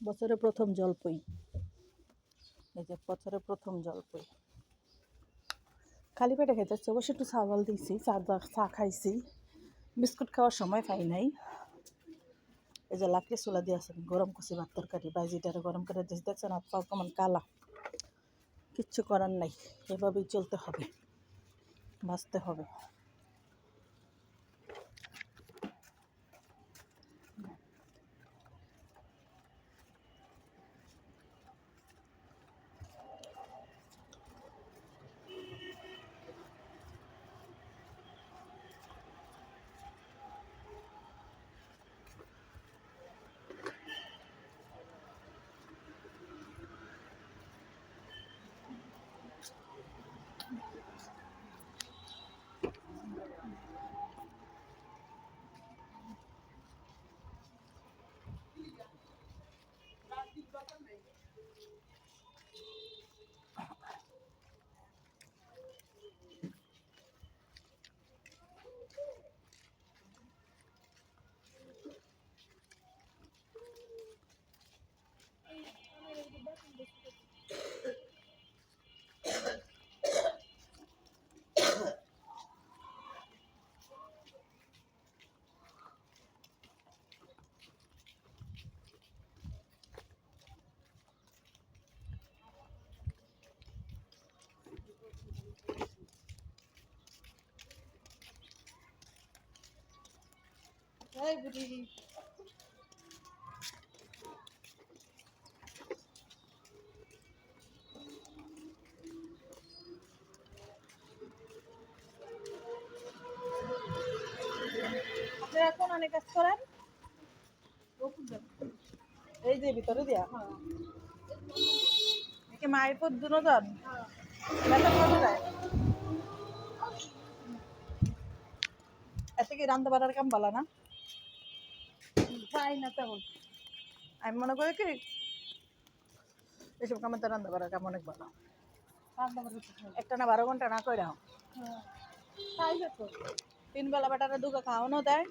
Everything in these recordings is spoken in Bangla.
বছরে প্রথম জলপই। এই যে বছরে প্রথম জলপই। খালি পেটে খেতে হচ্ছে অবশ্য একটু চাওয়াল দিয়েছি, চা চা খাইছি। বিস্কুট খাওয়ার সময় পাই নাই। এই যে লাকড়ি চুলা দিয়ে আছে, গরম করছি ভাত তরকারি বাইজিটারে গরম করে দিয়েছি, দেখছেন হাত কেমন কালা। কিচ্ছু করার নাই, এভাবেই চলতে হবে, বাঁচতে হবে। আপনারা কোন অনেক কাজ করেন? এই যে ভিতরে দিয়া কি মায়ের পর দুজন। এত কি রান্না বাড়ার কাম বলা না? চাই না তেমন। আমি মনে করি কি এসব কামে তো রান্না বাড়ার কাম অনেক ভালো। খাই। একটা না বারো ঘণ্টা না করে হ্যাঁ। তো তিন বেলা বেটারা দুটো খাওয়ানো দেয়।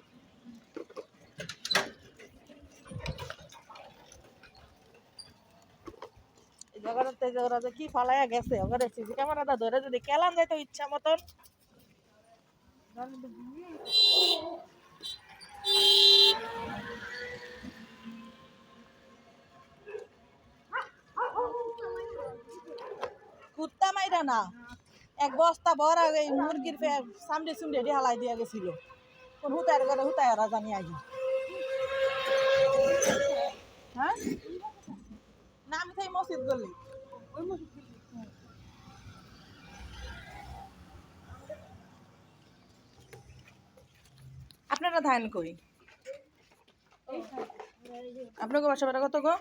জায়গাটাতে যে কি ফালাইয়া গেছে ওখানে সিসি ক্যামেরাটা ধরে যদি যায় তো ইচ্ছা মতন। কুত্তা না। এক বস্তা ভরা এই মুরগির সামনে সুমড়ে দিয়ে হালাই দিয়া গেছিল। কোন হুতার করে হুতায় ওরা জানি আই হ্যাঁ? না মসজিদ গলি। আপনারা ধান কই? আপনাকে বাসা বেড়া কত গো।